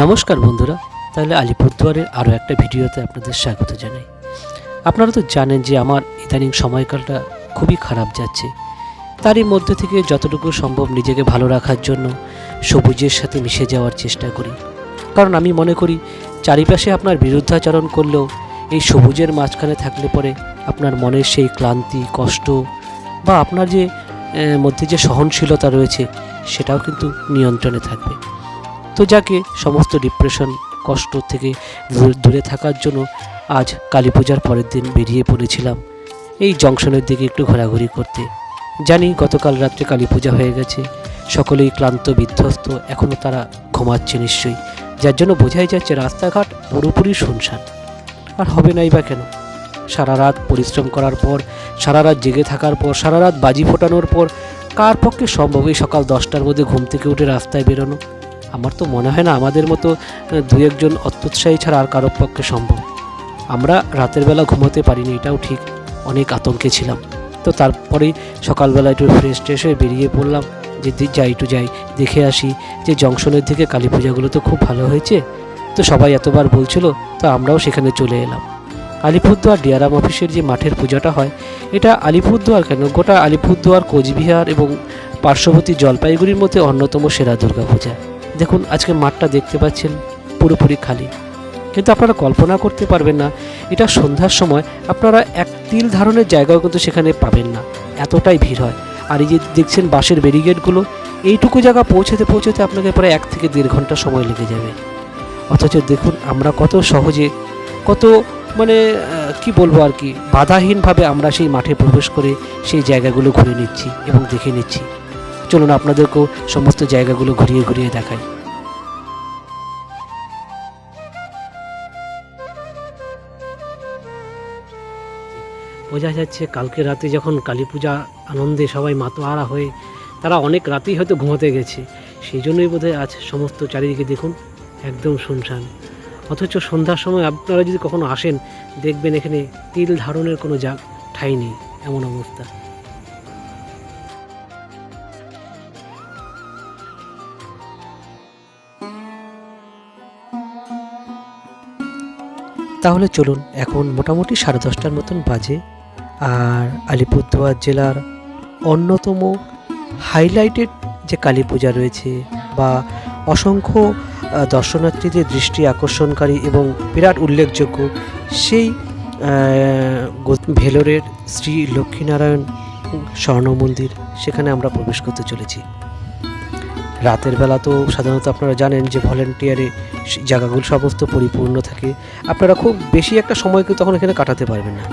নমস্কার বন্ধুরা, তাহলে আলিপুরদুয়ারের আরও একটা ভিডিওতে আপনাদের স্বাগত জানাই। আপনারা তো জানেন যে আমার ইদানিং সময়কালটা খুবই খারাপ যাচ্ছে। তারই মধ্যে থেকে যতটুকু সম্ভব নিজেকে ভালো রাখার জন্য সবুজের সাথে মিশে যাওয়ার চেষ্টা করি। কারণ আমি মনে করি, চারিপাশে আপনার বিরুদ্ধাচরণ করলেও এই সবুজের মাঝখানে থাকলে পরে আপনার মনের সেই ক্লান্তি, কষ্ট বা আপনার যে মধ্যে যে সহনশীলতা রয়েছে, সেটাও কিন্তু নিয়ন্ত্রণে থাকবে। তো যাকে সমস্ত ডিপ্রেশন কষ্ট থেকে দূর- থাকার জন্য আজ কালী পূজার পরের দিন বেরিয়ে পড়েছিলাম। এই জংশনের দিকে একটু ঘোরাঘুরি করতে। জানি গতকাল রাত্রে কালী পূজা হয়ে গেছে। সকলেই ক্লান্ত, বিধ্বস্ত এখনও তারা ঘুমাচ্ছে নিশ্চয়ই। যার জন্য বোঝাই যাচ্ছে রাস্তাঘাট পুরোপুরি শুনশান। আর হবে নাই বা কেন? সারা রাত পরিশ্রম করার পর, সারা রাত জেগে থাকার পর, সারা রাত বাজি ফোটানোর পর, কার পক্ষে সম্ভব এই সকাল দশটার মধ্যে ঘুম থেকে উঠে রাস্তায় বেরোনো? আমার তো মনে হয় না আমাদের মতো দু একজন অত্যুৎসাহী ছাড়া আর কারোর পক্ষে সম্ভব। আমরা রাতের বেলা ঘুমোতে পারিনি, এটাও ঠিক। অনেক আতঙ্কে ছিলাম। তো তারপরেই সকালবেলা একটু ফ্রেশ ট্রেশ হয়ে বেরিয়ে পড়লাম, যে যাই একটু যাই, দেখে আসি যে জংশনের দিকে কালী পূজাগুলো তো খুব ভালো হয়েছে। তো সবাই এতবার বলছিল, তো আমরাও সেখানে চলে এলাম। আলিপুরদুয়ার ডিয়ারাম অফিসের যে মাঠের পূজাটা হয়, এটা আলিপুরদুয়ার কেন? গোটা আলিপুরদুয়ার কোচবিহার এবং পার্শ্ববর্তী জলপাইগুড়ির মধ্যে অন্যতম সেরা দুর্গাপূজা। দেখুন, আজকে মাঠটা দেখতে পাচ্ছেন পুরোপুরি খালি। কিন্তু আপনারা কল্পনা করতে পারবেন না, এটা সন্ধ্যার সময়, আপনারা এক তিল ধারণের জায়গাও কিন্তু সেখানে পাবেন না। এতটাই ভিড় হয়। আর এই যে দেখছেন বাসের ব্যারিগেডগুলো এইটুকু জায়গা পৌঁছাতে পৌঁছাতে আপনাকে প্রায় এক থেকে দেড় ঘণ্টা সময় লেগে যাবে। অথচ দেখুন, আমরা কত সহজে, কত মানে কি বলব আর কি, বাধাহীনভাবে আমরা সেই মাঠে প্রবেশ করে সেই জায়গাগুলো ঘুরে নিচ্ছি এবং দেখে নিচ্ছি। চলুন আপনাদেরকেও সমস্ত জায়গাগুলো ঘুরিয়ে ঘুরিয়ে দেখাই। বোঝা যাচ্ছে কালকে রাতে যখন কালী পূজা আনন্দে সবাই মাতোয়ারা হয়ে তারা অনেক রাতেই হয়তো ঘুমোতে গেছে সেই জন্যই বোধহয় আজ সমস্ত চারিদিকে দেখুন একদম শুনশান। অথচ সন্ধ্যার সময় আপনারা যদি কখনো আসেন, দেখবেন এখানে তিল ধারণের কোনো যা ঠাই নেই, এমন অবস্থা। তাহলে চলুন, এখন মোটামুটি সাড়ে দশটার মতন বাজে, আর আলিপুরদুয়ার জেলার অন্যতম হাইলাইটেড যে কালী পূজা রয়েছে বা অসংখ্য দর্শনার্থীদের দৃষ্টি আকর্ষণকারী এবং বিরাট উল্লেখযোগ্য, সেই ভেলোরের শ্রী লক্ষ্মীনারায়ণ স্বর্ণ মন্দির, সেখানে আমরা প্রবেশ করতে চলেছি। রাতের বেলা তো সাধারণত আপনারা জানেন যে ভলেন্টিয়ারে জায়গাগুলো সমস্ত পরিপূর্ণ থাকে। আপনারা খুব বেশি একটা সময় কিন্তু তখন এখানে কাটাতে পারবেন না।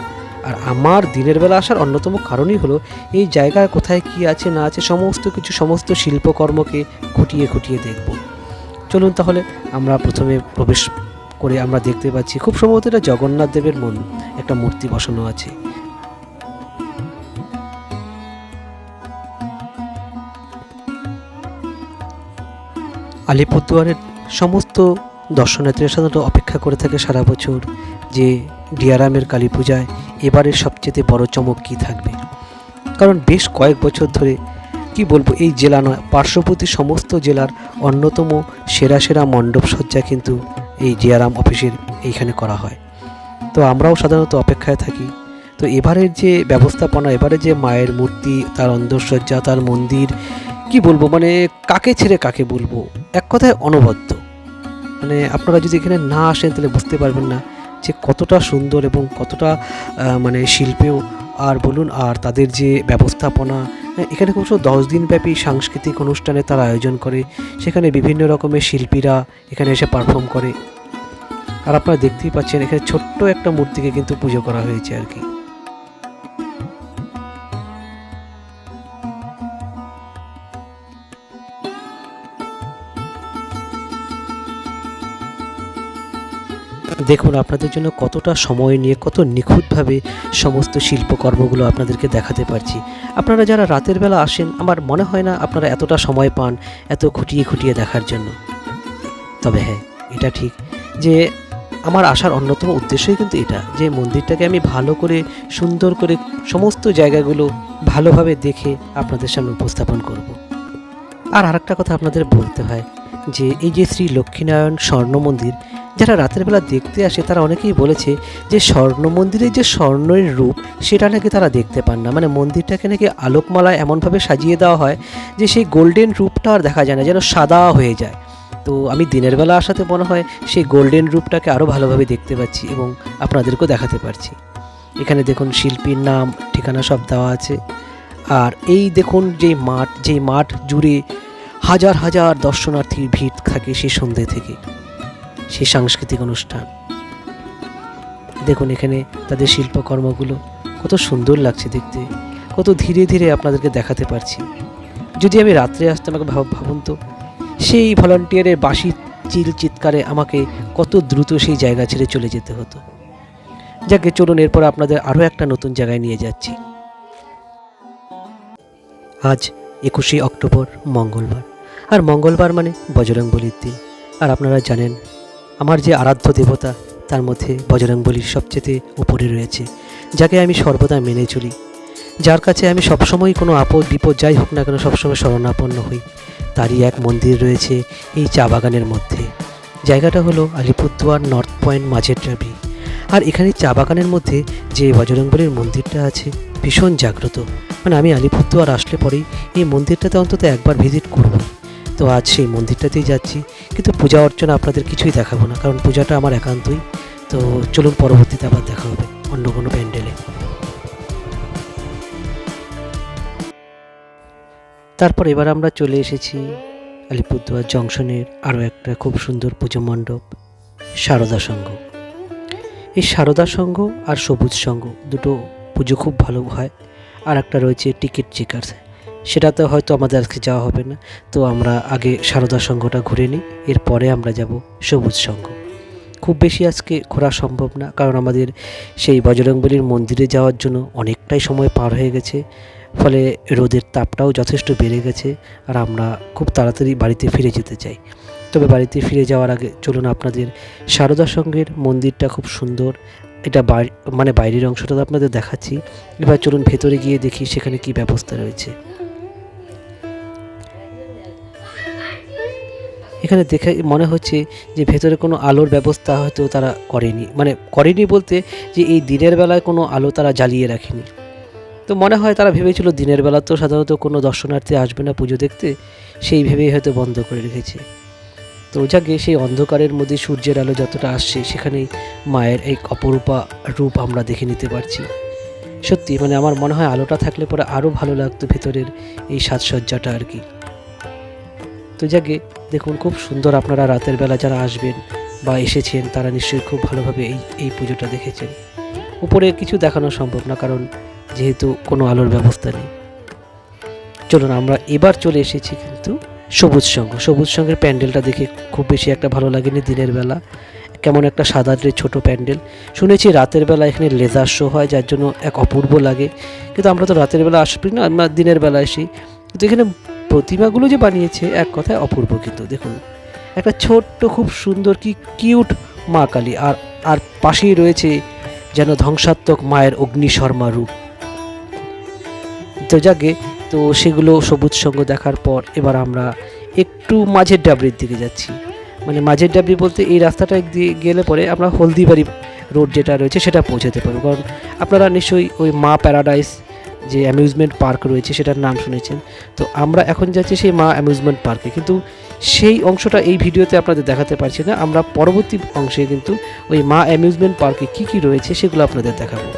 আর আমার দিনের বেলা আসার অন্যতম কারণই হলো এই জায়গায় কোথায় কি আছে না আছে সমস্ত কিছু, সমস্ত শিল্পকর্মকে খুঁটিয়ে খুঁটিয়ে দেখব। চলুন তাহলে আমরা প্রথমে প্রবেশ করে আমরা দেখতে পাচ্ছি, খুব সম্ভবত এটা জগন্নাথ দেবের মন, একটা মূর্তি বসানো আছে। আলিপুরদুয়ারের সমস্ত দর্শনার্থীরা সাধারণত অপেক্ষা করে থাকে সারা বছর যে ডিয়ারামের কালী পূজায় এবারের সবচেয়ে বড় চমক কী থাকবে। কারণ বেশ কয়েক বছর ধরে, কি বলব, এই জেলা নয়, পার্শ্ববর্তী সমস্ত জেলার অন্যতম সেরা সেরা মণ্ডপ সজ্জা কিন্তু এই ডিয়ারাম অফিসের এইখানে করা হয়। তো আমরাও সাধারণত অপেক্ষায় থাকি। তো এবারের যে ব্যবস্থাপনা এবারে যে মায়ের মূর্তি, তার অন্দরসজ্জা, তার মন্দির কি বলব? মানে কাকে ছেড়ে কাকে বলব? এক কথায় অনবদ্য। মানে আপনারা যদি এখানে না আসেন তাহলে বুঝতে পারবেন না যে কতটা সুন্দর এবং কতটা মানে শিল্পেও আর বলুন, আর তাদের যে ব্যবস্থাপনা এখানে অবশ্য দশ দিনব্যাপী সাংস্কৃতিক অনুষ্ঠানে তারা আয়োজন করে। সেখানে বিভিন্ন রকমের শিল্পীরা এখানে এসে পারফর্ম করে। আর আপনারা দেখতেই পাচ্ছেন, এখানে ছোট্ট একটা মূর্তিকে কিন্তু পুজো করা হয়েছে আর কি। দেখুন, আপনাদের জন্য কতটা সময় নিয়ে কত নিখুঁতভাবে সমস্ত শিল্পকর্মগুলো আপনাদেরকে দেখাতে পারছি আপনারা যারা রাতের বেলা আসেন, আমার মনে হয় না আপনারা এতটা সময় পান এত খুঁটিয়ে খুঁটিয়ে দেখার জন্য তবে হ্যাঁ এটা ঠিক যে আমার আসার অন্যতম উদ্দেশ্যই কিন্তু এটা, যে মন্দিরটাকে আমি ভালো করে, সুন্দর করে সমস্ত জায়গাগুলো ভালোভাবে দেখে আপনাদের সামনে উপস্থাপন করব। আর আরেকটা কথা আপনাদের বলতে হয় যে এই যে শ্রী লক্ষ্মীনারায়ণ স্বর্ণ মন্দির যারা রাতের বেলা দেখতে আসে, তারা অনেকেই বলেছে যে স্বর্ণ মন্দিরের যে স্বর্ণের রূপ, সেটা নাকি তারা দেখতে পান না। মানে মন্দিরটাকে নাকি আলোকমালা এমনভাবে সাজিয়ে দেওয়া হয় যে সেই গোল্ডেন রূপটা আর দেখা যায় না, যেন সাদা হয়ে যায়। তো আমি দিনের বেলা আসাতে মনে হয় সেই গোল্ডেন রূপটাকে আরও ভালোভাবে দেখতে পাচ্ছি এবং আপনাদেরকেও দেখাতে পারছি। এখানে দেখুন শিল্পীর নাম, ঠিকানা সব দেওয়া আছে। আর এই দেখুন যেই মাঠ যেই মাঠ জুড়ে হাজার হাজার দর্শনার্থীর ভিড় থাকে সেই সন্ধ্যে থেকে। সেই সাংস্কৃতিক অনুষ্ঠান। দেখুন এখানে তাদের শিল্পকর্মগুলো কত সুন্দর লাগছে দেখতে। কত ধীরে ধীরে আপনাদেরকে দেখাতে পারছি। যদি আমি রাত্রে আসতে আমাকে ভাব ভাবুন তো, সেই ভলান্টিয়ারের বাঁশি চিল চিৎকারে আমাকে কত দ্রুত সেই জায়গা ছেড়ে চলে যেতে হতো। যাকে চলুন এরপর আপনাদের আরও একটা নতুন জায়গায় নিয়ে যাচ্ছি। আজ একুশে অক্টোবর মঙ্গলবার। আর মঙ্গলবার মানে বজরংবলির দিন। আর আপনারা জানেন আমার যে আরাধ্য দেবতা, তার মধ্যে বজরংবলির সবচেয়ে উপরে রয়েছে, যাকে আমি সর্বদা মেনে চলি। যার কাছে আমি সবসময় কোনো আপদ বিপদ যাই হোক না কেন সবসময় শরণাপন্ন হই। তারই এক মন্দির রয়েছে এই চা বাগানের মধ্যে। জায়গাটা হলো আলিপুরদুয়ার নর্থ পয়েন্ট মাঝের ট্রাবি আর এখানে চা বাগানের মধ্যে যে বজরংবলির মন্দিরটা আছে, ভীষণ জাগ্রত। মানে আমি আলিপুরদুয়ার আসলে পরেই এই মন্দিরটাতে অন্তত একবার ভিজিট করব। তো আজ সেই মন্দিরটাতেই যাচ্ছি। কিন্তু পূজা অর্চনা আপনাদের কিছুই দেখাবো না, কারণ পূজাটা আমার একান্তই। তো চলুন পরবর্তীতে আবার দেখা হবে অন্য কোনো প্যান্ডেলে। তারপর এবার আমরা চলে এসেছি আলিপুরদুয়ার জংশনের আরও একটা খুব সুন্দর পুজো মণ্ডপ, সারদা সংঘ। এই সারদা সংঘ আর সবুজ সংঘ দুটো পুজো খুব ভালো হয়। আর একটা রয়েছে টিকিট চেকার্স। সেটাতে হয়তো আমাদের আজকে যাওয়া হবে না। তো আমরা আগে সারদা সংঘটা ঘুরে নিই, এরপরে আমরা যাব সবুজ সংঘ। খুব বেশি আজকে ঘোরা সম্ভব না, কারণ আমাদের সেই বজরংবলির মন্দিরে যাওয়ার জন্য অনেকটাই সময় পার হয়ে গেছে। ফলে রোদের তাপটাও যথেষ্ট বেড়ে গেছে আর আমরা খুব তাড়াতাড়ি বাড়িতে ফিরে যেতে চাই। তবে বাড়িতে ফিরে যাওয়ার আগে চলুন আপনাদের সারদা সঙ্গের মন্দিরটা খুব সুন্দর। এটা মানে বাইরের অংশটা তো আপনাদের দেখাচ্ছি। এবার চলুন ভেতরে গিয়ে দেখি সেখানে কি ব্যবস্থা রয়েছে। এখানে দেখে মনে হচ্ছে যে ভেতরে কোনো আলোর ব্যবস্থা হয়তো তারা করেনি। মানে করেনি বলতে যে এই দিনের বেলায় কোনো আলো তারা জ্বালিয়ে রাখেনি। তো মনে হয় তারা ভেবেছিল দিনের বেলা তো সাধারণত কোনো দর্শনার্থী আসবে না পুজো দেখতে, সেই ভেবেই হয়তো বন্ধ করে রেখেছে। তো যাকে সেই অন্ধকারের মধ্যে সূর্যের আলো যতটা আসছে, সেখানেই মায়ের এই অপরূপা রূপ আমরা দেখে নিতে পারছি। সত্যি মানে আমার মনে হয় আলোটা থাকলে পরে আরও ভালো লাগতো ভেতরের এই সাজসজ্জাটা আর কি। তো যাকে দেখুন, খুব সুন্দর আপনারা রাতের বেলা যারা আসবেন বা এসেছেন, তারা নিশ্চয়ই খুব ভালোভাবে এই এই পুজোটা দেখেছেন। উপরে কিছু দেখানো সম্ভব না, কারণ যেহেতু কোনো আলোর ব্যবস্থা নেই। চলুন, আমরা এবার চলে এসেছি কিন্তু সবুজ সংঘ সবুজ সংঘের প্যান্ডেলটা দেখে খুব বেশি একটা ভালো লাগেনি দিনের বেলা। কেমন একটা সাদা ছোট প্যান্ডেল। শুনেছি রাতের বেলা এখানে লেজার শো হয়, যার জন্য এক অপূর্ব লাগে। কিন্তু আমরা তো রাতের বেলা আসবি না, আমরা দিনের বেলা এসি কিন্তু এখানে প্রতিমাগুলো যে বানিয়েছে এক কথায় অপূর্ব কিন্তু, দেখুন। একটা ছোট্ট, খুব সুন্দর, কি কিউট মা কালী। আর আর পাশেই রয়েছে যেন ধ্বংসাত্মক মায়ের অগ্নিশর্মা রূপ। তো যাকে, তো সেগুলো সবুজ সঙ্গ দেখার পর এবার আমরা একটু মাঝের ডাবরির দিকে যাচ্ছি। মানে মাঝের ডাবরি বলতে এই রাস্তাটা দিয়ে গেলে পরে আমরা হলদিবাড়ি রোড যেটা রয়েছে সেটা পৌঁছাতে পারব। কারণ আপনারা নিশ্চয়ই ওই মা প্যারাডাইস যে অ্যামিউজমেন্ট পার্ক রয়েছে সেটার নাম শুনেছেন। তো আমরা এখন যাচ্ছি সেই মা অ্যামিউজমেন্ট পার্কে। কিন্তু সেই অংশটা এই ভিডিওতে আপনাদের দেখাতে পারছি না। আমরা পরবর্তী অংশে কিন্তু ওই মা অ্যামিউজমেন্ট পার্কে কী কী রয়েছে সেগুলো আপনাদের দেখাবো।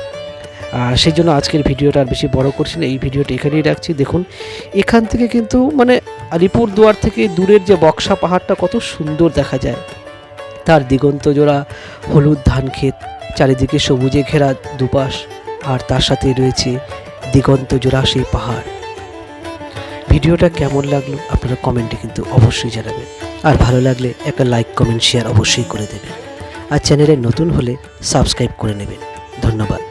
আর সেই জন্য আজকের ভিডিওটা আর বেশি বড় করছি না। এই ভিডিওটা এখানেই রাখছি। দেখুন, এখান থেকে কিন্তু মানে আলিপুর দুয়ার থেকে দূরের যে বক্সা পাহাড়টা কত সুন্দর দেখা যায়। তার দিগন্ত জোড়া, হলুদ ধান ক্ষেত, চারিদিকে সবুজে ঘেরা দুপাশ, আর তার সাথে রয়েছে দিগন্ত জোড়া সেই পাহাড়। ভিডিওটা কেমন লাগল আপনারা কমেন্টে কিন্তু অবশ্যই জানাবেন। আর ভালো লাগলে একটা লাইক কমেন্ট শেয়ার অবশ্যই করে দেবেন। আর চ্যানেলে নতুন হলে সাবস্ক্রাইব করে নেবেন। ধন্যবাদ।